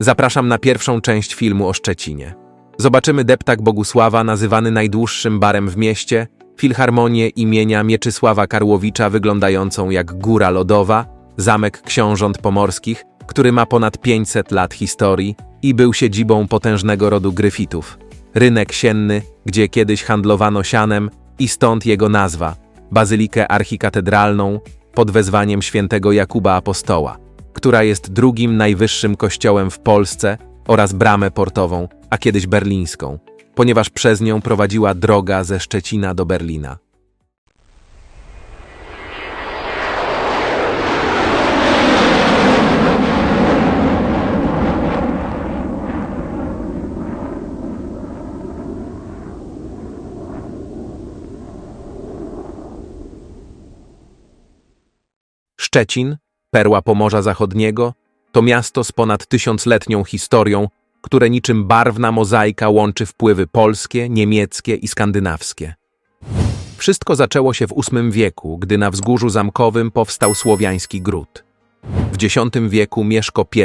Zapraszam na pierwszą część filmu o Szczecinie. Zobaczymy deptak Bogusława, nazywany najdłuższym barem w mieście, filharmonię imienia Mieczysława Karłowicza, wyglądającą jak góra lodowa, zamek książąt pomorskich, który ma ponad 500 lat historii i był siedzibą potężnego rodu Gryfitów. Rynek sienny, gdzie kiedyś handlowano sianem i stąd jego nazwa, bazylikę archikatedralną pod wezwaniem świętego Jakuba Apostoła, która jest drugim najwyższym kościołem w Polsce oraz bramę portową, a kiedyś berlińską, ponieważ przez nią prowadziła droga ze Szczecina do Berlina. Szczecin, perła Pomorza Zachodniego, to miasto z ponad tysiącletnią historią, które niczym barwna mozaika łączy wpływy polskie, niemieckie i skandynawskie. Wszystko zaczęło się w VIII wieku, gdy na wzgórzu zamkowym powstał słowiański gród. W X wieku Mieszko I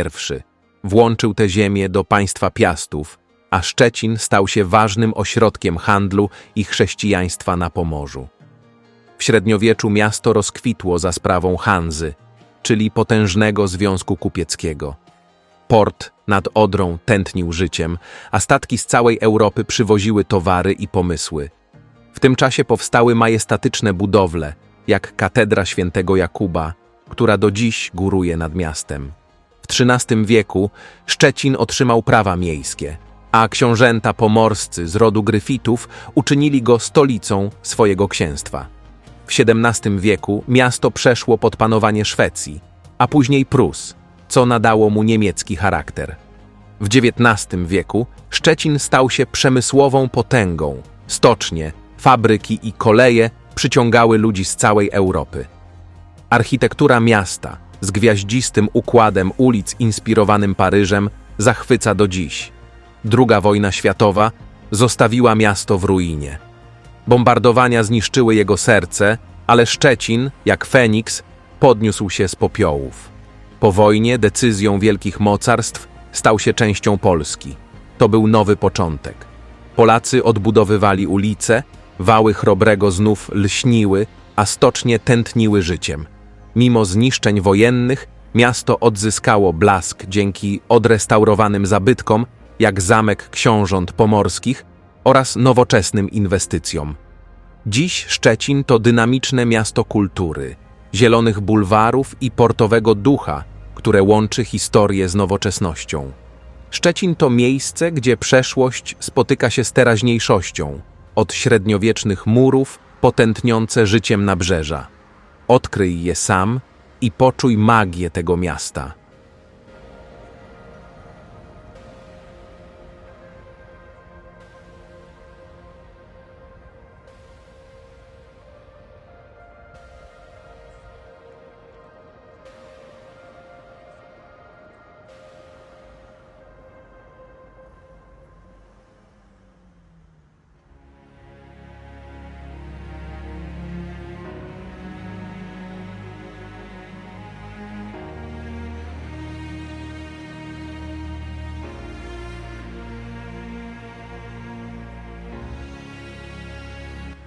włączył tę ziemię do państwa Piastów, a Szczecin stał się ważnym ośrodkiem handlu i chrześcijaństwa na Pomorzu. W średniowieczu miasto rozkwitło za sprawą Hanzy, czyli potężnego związku kupieckiego. Port nad Odrą tętnił życiem, a statki z całej Europy przywoziły towary i pomysły. W tym czasie powstały majestatyczne budowle, jak katedra świętego Jakuba, która do dziś góruje nad miastem. W XIII wieku Szczecin otrzymał prawa miejskie, a książęta pomorscy z rodu Gryfitów uczynili go stolicą swojego księstwa. W XVII wieku miasto przeszło pod panowanie Szwecji, a później Prus, co nadało mu niemiecki charakter. W XIX wieku Szczecin stał się przemysłową potęgą. Stocznie, fabryki i koleje przyciągały ludzi z całej Europy. Architektura miasta z gwiaździstym układem ulic inspirowanym Paryżem zachwyca do dziś. Druga wojna światowa zostawiła miasto w ruinie. Bombardowania zniszczyły jego serce, ale Szczecin, jak Feniks, podniósł się z popiołów. Po wojnie decyzją wielkich mocarstw stał się częścią Polski. To był nowy początek. Polacy odbudowywali ulice, wały chrobrego znów lśniły, a stocznie tętniły życiem. Mimo zniszczeń wojennych, miasto odzyskało blask dzięki odrestaurowanym zabytkom, jak zamek książąt pomorskich oraz nowoczesnym inwestycjom. Dziś Szczecin to dynamiczne miasto kultury, zielonych bulwarów i portowego ducha, które łączy historię z nowoczesnością. Szczecin to miejsce, gdzie przeszłość spotyka się z teraźniejszością, od średniowiecznych murów po tętniące życiem nabrzeża. Odkryj je sam i poczuj magię tego miasta.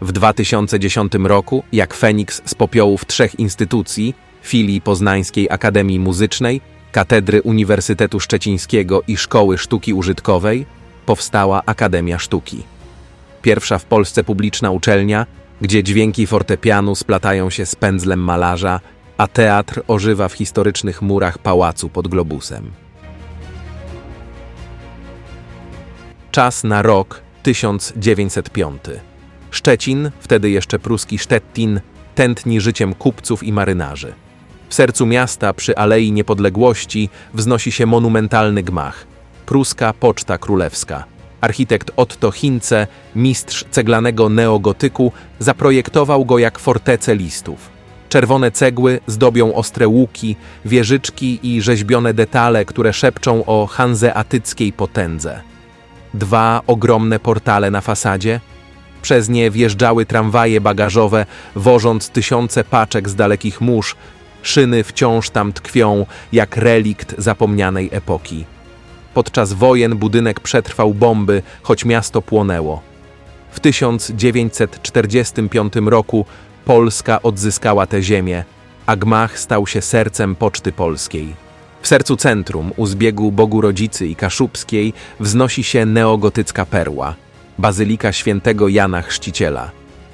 W 2010 roku, jak Feniks z popiołów trzech instytucji, filii Poznańskiej Akademii Muzycznej, Katedry Uniwersytetu Szczecińskiego i Szkoły Sztuki Użytkowej, powstała Akademia Sztuki. Pierwsza w Polsce publiczna uczelnia, gdzie dźwięki fortepianu splatają się z pędzlem malarza, a teatr ożywa w historycznych murach pałacu pod globusem. Czas na rok 1905. Szczecin, wtedy jeszcze pruski Stettin, tętni życiem kupców i marynarzy. W sercu miasta, przy Alei Niepodległości, wznosi się monumentalny gmach. Pruska Poczta Królewska. Architekt Otto Hince, mistrz ceglanego neogotyku, zaprojektował go jak fortecę listów. Czerwone cegły zdobią ostre łuki, wieżyczki i rzeźbione detale, które szepczą o hanzeatyckiej potędze. Dwa ogromne portale na fasadzie – przez nie wjeżdżały tramwaje bagażowe, wożąc tysiące paczek z dalekich mórz. Szyny wciąż tam tkwią, jak relikt zapomnianej epoki. Podczas wojen budynek przetrwał bomby, choć miasto płonęło. W 1945 roku Polska odzyskała tę ziemię, a gmach stał się sercem Poczty Polskiej. W sercu centrum, u zbiegu Bogu Rodzicy i Kaszubskiej, wznosi się neogotycka perła, Bazylika Świętego Jana Chrzciciela.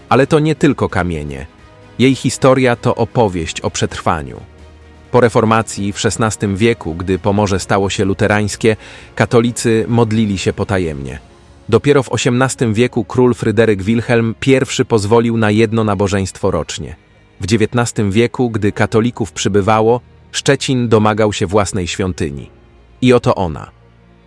Ale to nie tylko kamienie. Jej historia to opowieść o przetrwaniu. Po reformacji w XVI wieku, gdy Pomorze stało się luterańskie, katolicy modlili się potajemnie. Dopiero w XVIII wieku król Fryderyk Wilhelm I pozwolił na jedno nabożeństwo rocznie. W XIX wieku, gdy katolików przybywało, Szczecin domagał się własnej świątyni. I oto ona.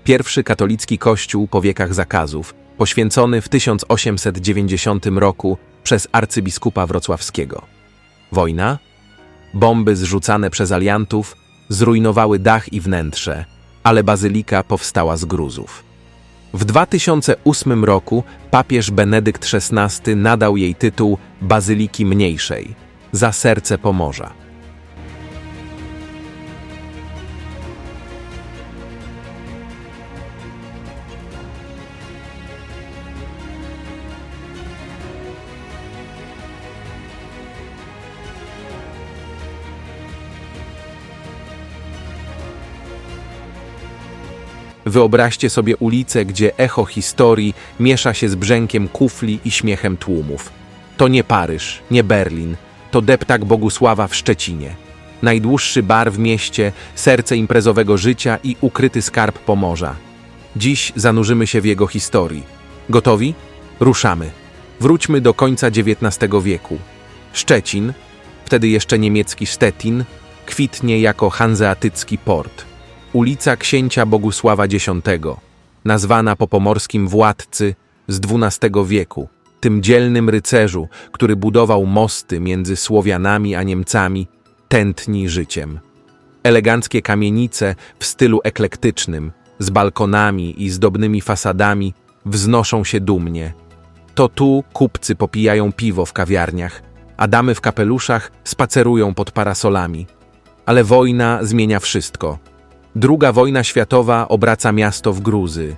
Pierwszy katolicki kościół po wiekach zakazów, poświęcony w 1890 roku przez arcybiskupa wrocławskiego. Wojna? Bomby zrzucane przez aliantów zrujnowały dach i wnętrze, ale bazylika powstała z gruzów. W 2008 roku papież Benedykt XVI nadał jej tytuł Bazyliki Mniejszej za serce Pomorza. Wyobraźcie sobie ulicę, gdzie echo historii miesza się z brzękiem kufli i śmiechem tłumów. To nie Paryż, nie Berlin, to deptak Bogusława w Szczecinie. Najdłuższy bar w mieście, serce imprezowego życia i ukryty skarb Pomorza. Dziś zanurzymy się w jego historii. Gotowi? Ruszamy. Wróćmy do końca XIX wieku. Szczecin, wtedy jeszcze niemiecki Stettin, kwitnie jako hanzeatycki port ulica księcia Bogusława X, nazwana po pomorskim władcy z XII wieku, tym dzielnym rycerzu, który budował mosty między Słowianami a Niemcami, tętni życiem. Eleganckie kamienice w stylu eklektycznym, z balkonami i zdobnymi fasadami, wznoszą się dumnie. To tu kupcy popijają piwo w kawiarniach, a damy w kapeluszach spacerują pod parasolami. Ale wojna zmienia wszystko. Druga wojna światowa obraca miasto w gruzy.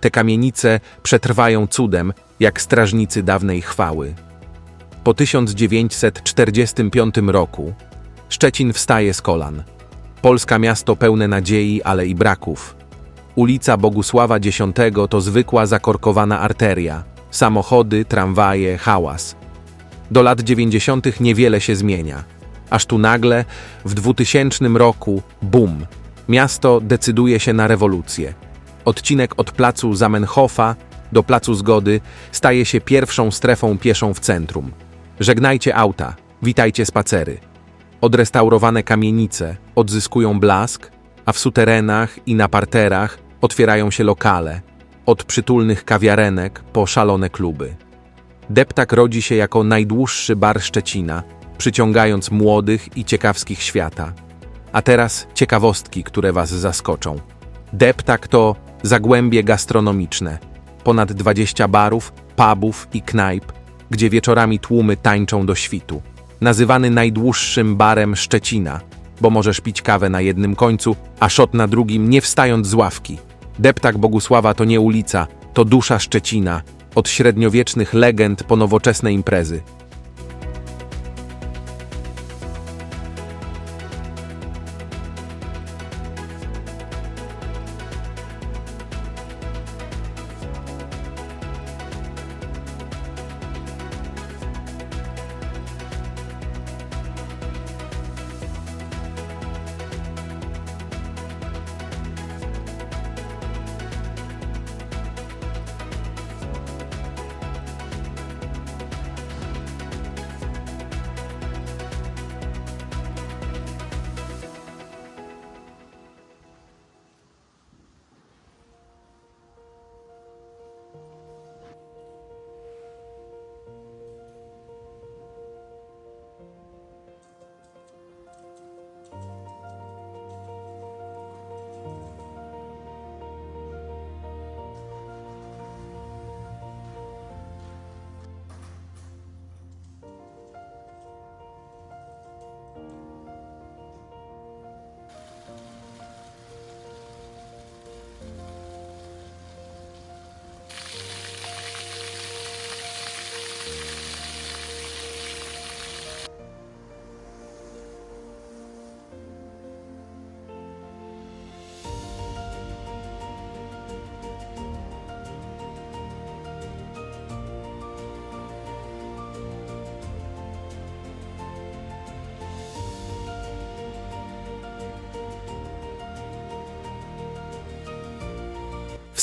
Te kamienice przetrwają cudem, jak strażnicy dawnej chwały. Po 1945 roku Szczecin wstaje z kolan. Polska miasto pełne nadziei, ale i braków. Ulica Bogusława X to zwykła zakorkowana arteria. Samochody, tramwaje, hałas. Do lat 90. niewiele się zmienia. Aż tu nagle, w 2000 roku, bum, Miasto decyduje się na rewolucję. Odcinek od placu Zamenhofa do placu Zgody staje się pierwszą strefą pieszą w centrum. Żegnajcie auta, witajcie spacery. Odrestaurowane kamienice odzyskują blask, a w suterenach i na parterach otwierają się lokale, od przytulnych kawiarenek po szalone kluby. Deptak rodzi się jako najdłuższy bar Szczecina, przyciągając młodych i ciekawskich świata. A teraz ciekawostki, które Was zaskoczą. Deptak to zagłębie gastronomiczne. Ponad 20 barów, pubów i knajp, gdzie wieczorami tłumy tańczą do świtu. Nazywany najdłuższym barem Szczecina, bo możesz pić kawę na jednym końcu, a szot na drugim, nie wstając z ławki. Deptak Bogusława to nie ulica, to dusza Szczecina, od średniowiecznych legend po nowoczesne imprezy.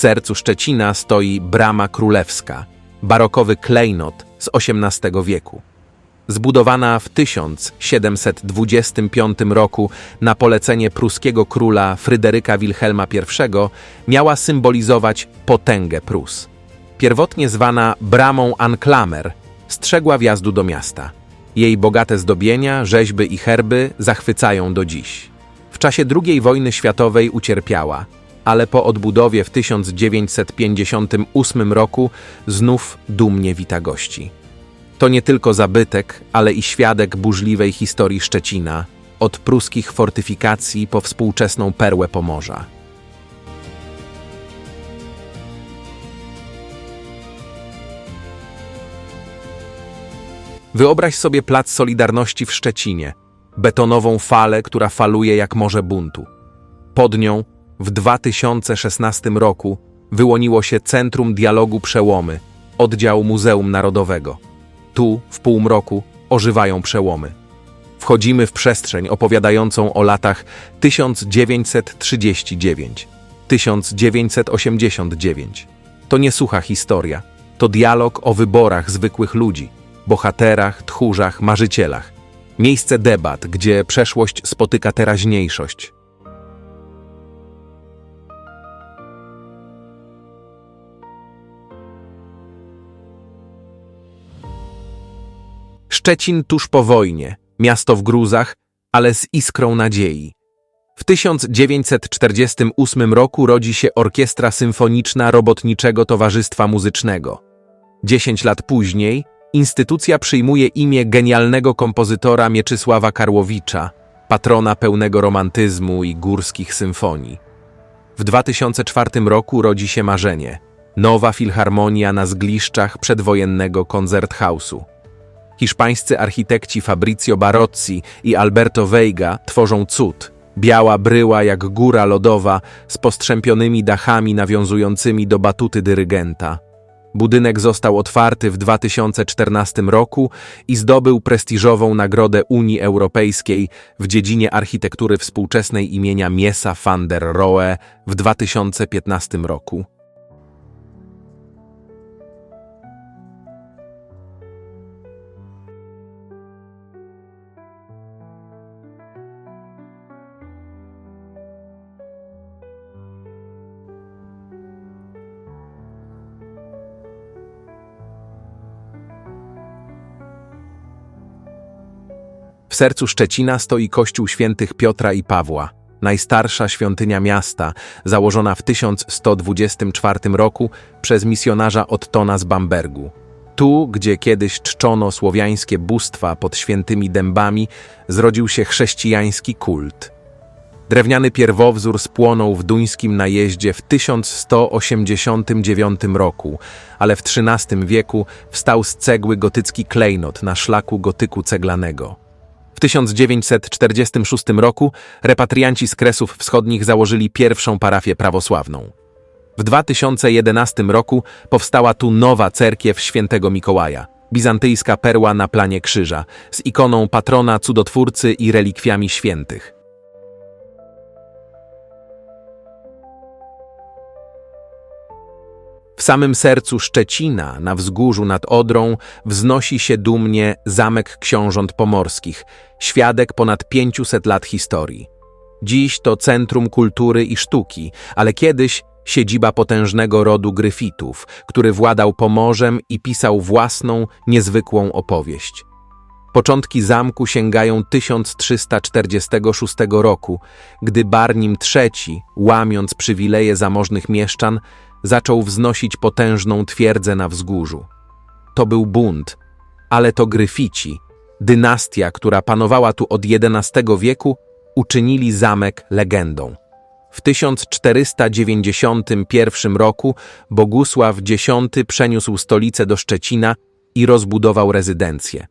Sercu Szczecina stoi Brama Królewska, barokowy klejnot z XVIII wieku. Zbudowana w 1725 roku na polecenie pruskiego króla Fryderyka Wilhelma I, miała symbolizować potęgę Prus. Pierwotnie zwana Bramą Anklamer, strzegła wjazdu do miasta. Jej bogate zdobienia, rzeźby i herby zachwycają do dziś. W czasie II wojny światowej ucierpiała, ale po odbudowie w 1958 roku znów dumnie wita gości. To nie tylko zabytek, ale i świadek burzliwej historii Szczecina, od pruskich fortyfikacji po współczesną perłę Pomorza. Wyobraź sobie plac Solidarności w Szczecinie, betonową falę, która faluje jak morze buntu. Pod nią w 2016 roku wyłoniło się Centrum Dialogu Przełomy, oddział Muzeum Narodowego. Tu, w półmroku, ożywają przełomy. Wchodzimy w przestrzeń opowiadającą o latach 1939-1989. To nie sucha historia, to dialog o wyborach zwykłych ludzi, bohaterach, tchórzach, marzycielach. Miejsce debat, gdzie przeszłość spotyka teraźniejszość. Szczecin tuż po wojnie, miasto w gruzach, ale z iskrą nadziei. W 1948 roku rodzi się Orkiestra Symfoniczna Robotniczego Towarzystwa Muzycznego. Dziesięć lat później instytucja przyjmuje imię genialnego kompozytora Mieczysława Karłowicza, patrona pełnego romantyzmu i górskich symfonii. W 2004 roku rodzi się marzenie – nowa filharmonia na zgliszczach przedwojennego koncerthausu. Hiszpańscy architekci Fabrizio Barozzi i Alberto Veiga tworzą cud. Biała bryła jak góra lodowa z postrzępionymi dachami nawiązującymi do batuty dyrygenta. Budynek został otwarty w 2014 roku i zdobył prestiżową nagrodę Unii Europejskiej w dziedzinie architektury współczesnej imienia Miesa van der Rohe w 2015 roku. W sercu Szczecina stoi kościół świętych Piotra i Pawła, najstarsza świątynia miasta, założona w 1124 roku przez misjonarza Ottona z Bambergu. Tu, gdzie kiedyś czczono słowiańskie bóstwa pod świętymi dębami, zrodził się chrześcijański kult. Drewniany pierwowzór spłonął w duńskim najeździe w 1189 roku, ale w XIII wieku wstał z cegły gotycki klejnot na szlaku gotyku ceglanego. W 1946 roku repatrianci z Kresów Wschodnich założyli pierwszą parafię prawosławną. W 2011 roku powstała tu nowa cerkiew świętego Mikołaja, bizantyjska perła na planie krzyża, z ikoną patrona cudotwórcy i relikwiami świętych. W samym sercu Szczecina, na wzgórzu nad Odrą, wznosi się dumnie Zamek Książąt Pomorskich, świadek ponad 500 lat historii. Dziś to centrum kultury i sztuki, ale kiedyś siedziba potężnego rodu Gryfitów, który władał Pomorzem i pisał własną, niezwykłą opowieść. Początki zamku sięgają 1346 roku, gdy Barnim III, łamiąc przywileje zamożnych mieszczan, zaczął wznosić potężną twierdzę na wzgórzu. To był bunt, ale to Gryfici, dynastia, która panowała tu od XI wieku, uczynili zamek legendą. W 1491 roku Bogusław X przeniósł stolicę do Szczecina i rozbudował rezydencję.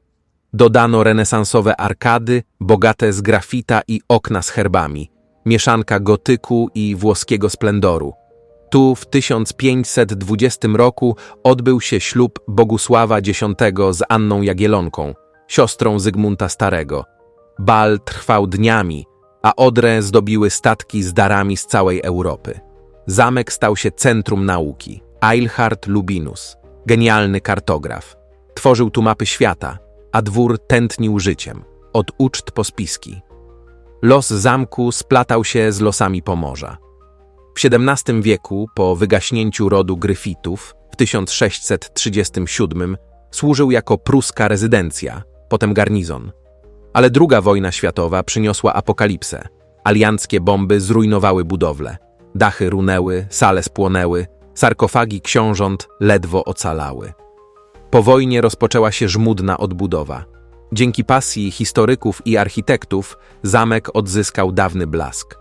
Dodano renesansowe arkady, bogate z grafita i okna z herbami, mieszanka gotyku i włoskiego splendoru. Tu w 1520 roku odbył się ślub Bogusława X z Anną Jagielonką, siostrą Zygmunta Starego. Bal trwał dniami, a Odrę zdobiły statki z darami z całej Europy. zamek stał się centrum nauki. Eilhard Lubinus, genialny kartograf, tworzył tu mapy świata, a dwór tętnił życiem, od uczt po spiski. Los zamku splatał się z losami Pomorza. W XVII wieku, po wygaśnięciu rodu Gryfitów, w 1637 służył jako pruska rezydencja, potem garnizon. Ale II wojna światowa przyniosła apokalipsę. Alianckie bomby zrujnowały budowle. Dachy runęły, sale spłonęły, sarkofagi książąt ledwo ocalały. Po wojnie rozpoczęła się żmudna odbudowa. Dzięki pasji historyków i architektów zamek odzyskał dawny blask.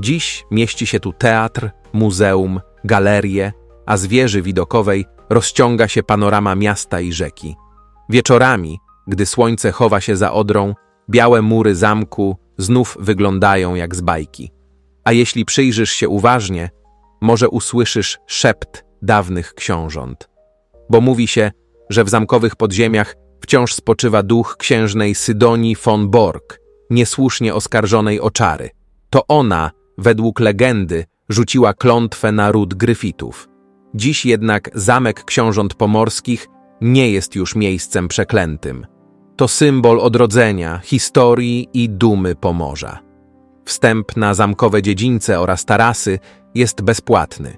Dziś mieści się tu teatr, muzeum, galerie, a z wieży widokowej rozciąga się panorama miasta i rzeki. Wieczorami, gdy słońce chowa się za odrą, białe mury zamku znów wyglądają jak z bajki. A jeśli przyjrzysz się uważnie, może usłyszysz szept dawnych książąt. Bo mówi się, że w zamkowych podziemiach wciąż spoczywa duch księżnej Sydonii von Borg, niesłusznie oskarżonej o czary. To ona, według legendy, rzuciła klątwę na ród Gryfitów. Dziś jednak zamek książąt pomorskich nie jest już miejscem przeklętym. To symbol odrodzenia, historii i dumy Pomorza. Wstęp na zamkowe dziedzińce oraz tarasy jest bezpłatny.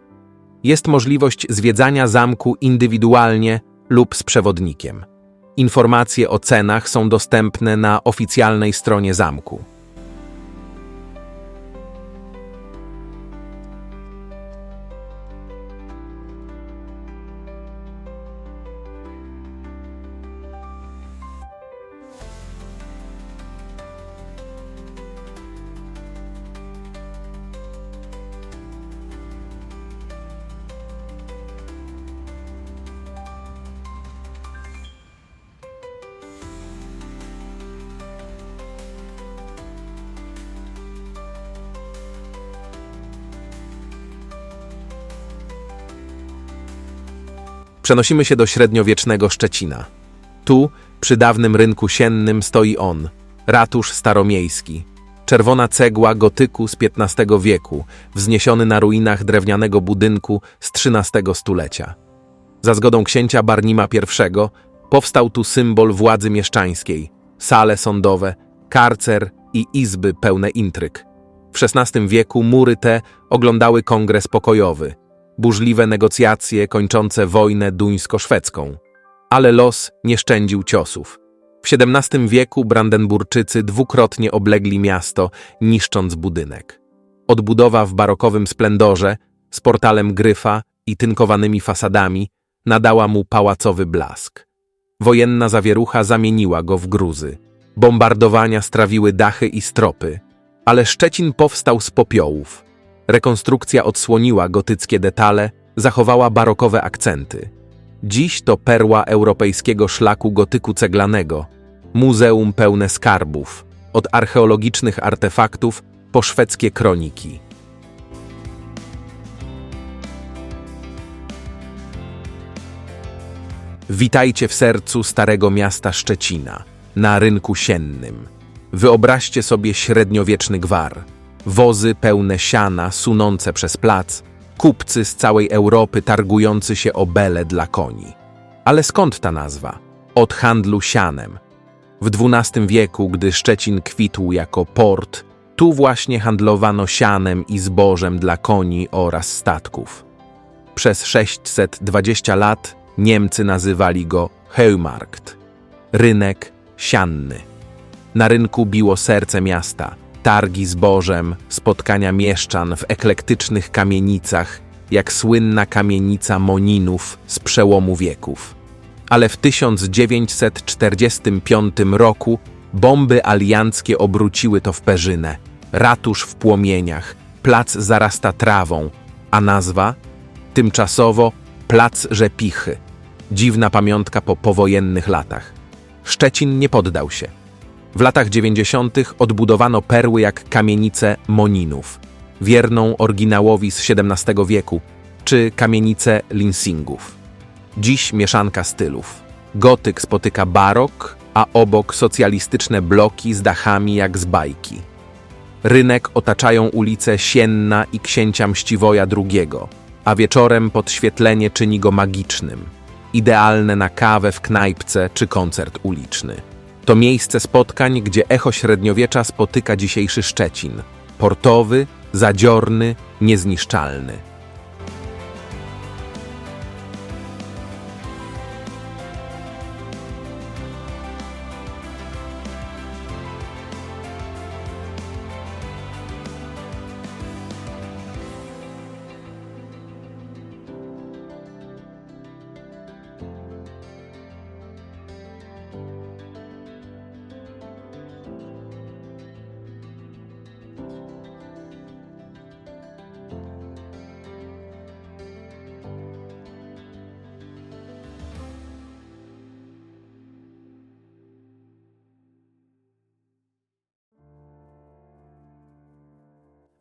Jest możliwość zwiedzania zamku indywidualnie lub z przewodnikiem. Informacje o cenach są dostępne na oficjalnej stronie zamku. Przenosimy się do średniowiecznego Szczecina. Tu, przy dawnym rynku siennym, stoi on, ratusz staromiejski. Czerwona cegła gotyku z XV wieku, wzniesiony na ruinach drewnianego budynku z XIII stulecia. Za zgodą księcia Barnima I powstał tu symbol władzy mieszczańskiej, sale sądowe, karcer i izby pełne intryg. W XVI wieku mury te oglądały kongres pokojowy – burzliwe negocjacje kończące wojnę duńsko-szwedzką. Ale los nie szczędził ciosów. W XVII wieku Brandenburczycy dwukrotnie oblegli miasto, niszcząc budynek. Odbudowa w barokowym splendorze, z portalem gryfa i tynkowanymi fasadami, nadała mu pałacowy blask. Wojenna zawierucha zamieniła go w gruzy. Bombardowania strawiły dachy i stropy, ale Szczecin powstał z popiołów – Rekonstrukcja odsłoniła gotyckie detale, zachowała barokowe akcenty. Dziś to perła europejskiego szlaku gotyku ceglanego, muzeum pełne skarbów, od archeologicznych artefaktów po szwedzkie kroniki. Witajcie w sercu starego miasta Szczecina, na rynku siennym. Wyobraźcie sobie średniowieczny gwar – wozy pełne siana sunące przez plac, kupcy z całej Europy targujący się o bele dla koni. Ale skąd ta nazwa? Od handlu sianem. W XII wieku, gdy Szczecin kwitł jako port, tu właśnie handlowano sianem i zbożem dla koni oraz statków. Przez 620 lat Niemcy nazywali go Heumarkt, rynek sianny. Na rynku biło serce miasta – targi zbożem, spotkania mieszczan w eklektycznych kamienicach, jak słynna kamienica Moninów z przełomu wieków. Ale w 1945 roku bomby alianckie obróciły to w perzynę. Ratusz w płomieniach, plac zarasta trawą, a nazwa? Tymczasowo Plac Rzepichy. Dziwna pamiątka po powojennych latach. Szczecin nie poddał się. W latach 90. odbudowano perły jak kamienice Moninów, wierną oryginałowi z XVII wieku, czy kamienice Linsingów. Dziś mieszanka stylów. Gotyk spotyka barok, a obok socjalistyczne bloki z dachami jak z bajki. Rynek otaczają ulice Sienna i księcia Mściwoja II, a wieczorem podświetlenie czyni go magicznym. Idealne na kawę w knajpce czy koncert uliczny. To miejsce spotkań, gdzie echo średniowiecza spotyka dzisiejszy Szczecin. Portowy, zadziorny, niezniszczalny.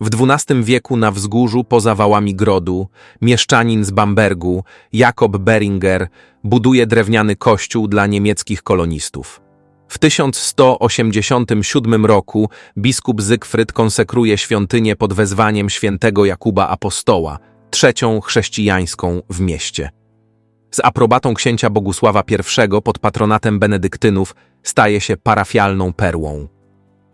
W XII wieku na wzgórzu poza wałami grodu mieszczanin z Bambergu, Jakob Beringer, buduje drewniany kościół dla niemieckich kolonistów. W 1187 roku biskup Zygfryd konsekruje świątynię pod wezwaniem świętego Jakuba Apostoła, trzecią chrześcijańską w mieście. Z aprobatą księcia Bogusława I pod patronatem benedyktynów staje się parafialną perłą.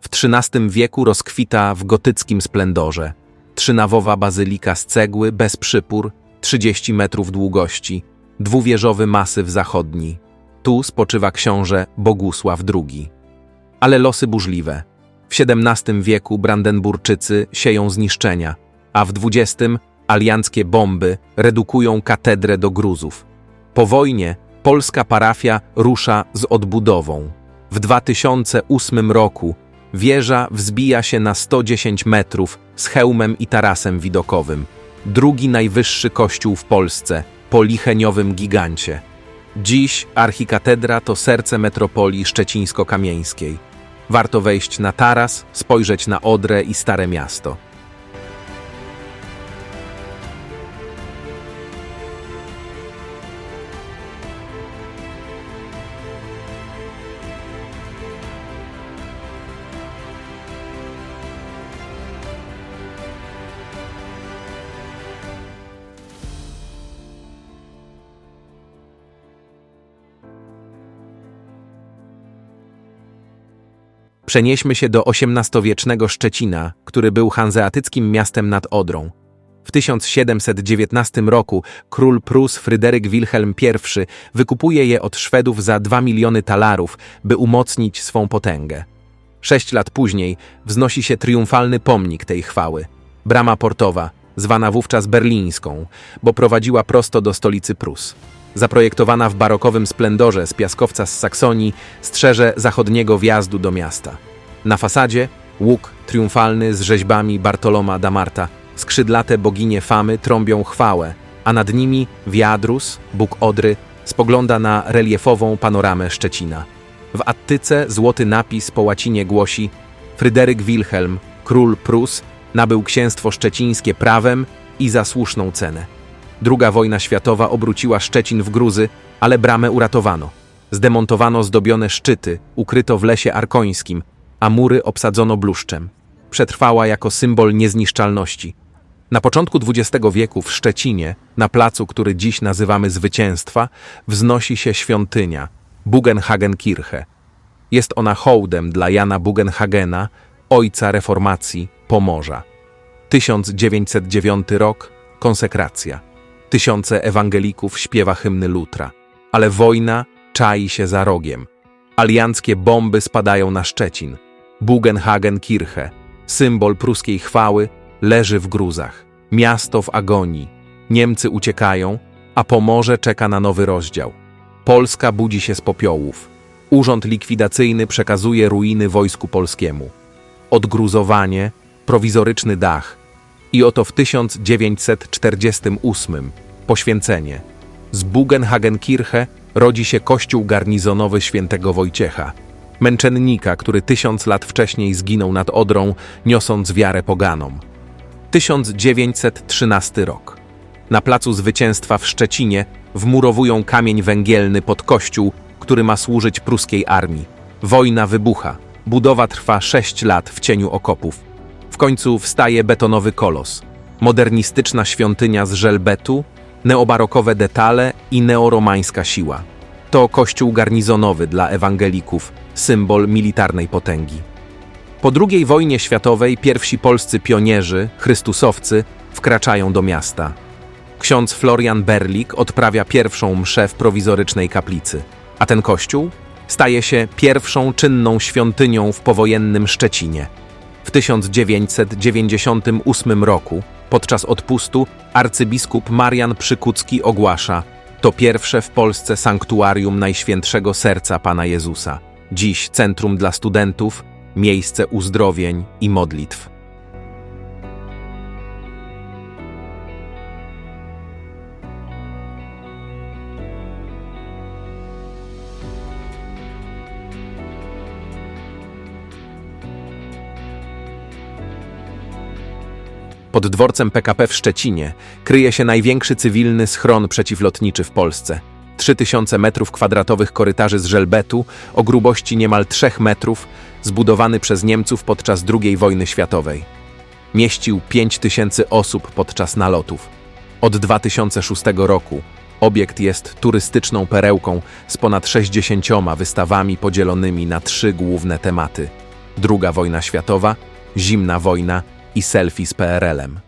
W XIII wieku rozkwita w gotyckim splendorze. Trzynawowa bazylika z cegły, bez przypór, 30 metrów długości, dwuwieżowy masyw zachodni. Tu spoczywa książę Bogusław II. Ale losy burzliwe. W XVII wieku Brandenburczycy sieją zniszczenia, a w XX alianckie bomby redukują katedrę do gruzów. Po wojnie polska parafia rusza z odbudową. W 2008 roku Wieża wzbija się na 110 metrów z hełmem i tarasem widokowym. Drugi najwyższy kościół w Polsce, po licheniowym gigancie. Dziś archikatedra to serce metropolii szczecińsko-kamieńskiej. Warto wejść na taras, spojrzeć na Odrę i Stare Miasto. Przenieśmy się do XVIII-wiecznego Szczecina, który był hanzeatyckim miastem nad Odrą. W 1719 roku król Prus Fryderyk Wilhelm I wykupuje je od Szwedów za 2 miliony talarów, by umocnić swą potęgę. Sześć lat później wznosi się triumfalny pomnik tej chwały. Brama portowa, zwana wówczas berlińską, bo prowadziła prosto do stolicy Prus zaprojektowana w barokowym splendorze z piaskowca z Saksonii, strzeże zachodniego wjazdu do miasta. Na fasadzie łuk triumfalny z rzeźbami Bartoloma da Marta, skrzydlate boginie Famy trąbią chwałę, a nad nimi Wiadrus, Bóg Odry, spogląda na reliefową panoramę Szczecina. W Attyce złoty napis po łacinie głosi Fryderyk Wilhelm, król Prus, nabył księstwo szczecińskie prawem i za słuszną cenę. Druga wojna światowa obróciła Szczecin w gruzy, ale bramę uratowano. Zdemontowano zdobione szczyty, ukryto w lesie arkońskim, a mury obsadzono bluszczem. Przetrwała jako symbol niezniszczalności. Na początku XX wieku w Szczecinie, na placu, który dziś nazywamy Zwycięstwa, wznosi się świątynia Bugenhagenkirche. Jest ona hołdem dla Jana Bugenhagena, ojca reformacji Pomorza. 1909 rok, konsekracja. Tysiące ewangelików śpiewa hymny Lutra. Ale wojna czai się za rogiem. Alianckie bomby spadają na Szczecin. Bugenhagen-Kirche, symbol pruskiej chwały, leży w gruzach. Miasto w agonii. Niemcy uciekają, a Pomorze czeka na nowy rozdział. Polska budzi się z popiołów. Urząd likwidacyjny przekazuje ruiny wojsku polskiemu. Odgruzowanie, prowizoryczny dach, i oto w 1948 poświęcenie. Z Bugenhagenkirche rodzi się kościół garnizonowy świętego Wojciecha, męczennika, który tysiąc lat wcześniej zginął nad Odrą, niosąc wiarę poganom. 1913 rok. Na placu Zwycięstwa w Szczecinie wmurowują kamień węgielny pod kościół, który ma służyć pruskiej armii. Wojna wybucha. Budowa trwa sześć lat w cieniu okopów. W końcu wstaje betonowy kolos, modernistyczna świątynia z żelbetu, neobarokowe detale i neoromańska siła. To kościół garnizonowy dla ewangelików, symbol militarnej potęgi. Po II wojnie światowej pierwsi polscy pionierzy, chrystusowcy, wkraczają do miasta. Ksiądz Florian Berlik odprawia pierwszą mszę w prowizorycznej kaplicy, a ten kościół staje się pierwszą czynną świątynią w powojennym Szczecinie. W 1998 roku, podczas odpustu, arcybiskup Marian Przykucki ogłasza to pierwsze w Polsce sanktuarium Najświętszego Serca Pana Jezusa. Dziś centrum dla studentów, miejsce uzdrowień i modlitw. Pod dworcem PKP w Szczecinie kryje się największy cywilny schron przeciwlotniczy w Polsce. 3000 metrów kwadratowych korytarzy z żelbetu o grubości niemal 3 metrów, zbudowany przez Niemców podczas II wojny światowej. Mieścił 5000 osób podczas nalotów. Od 2006 roku obiekt jest turystyczną perełką z ponad 60 wystawami podzielonymi na trzy główne tematy: II wojna światowa, zimna wojna i selfie z PRL-em.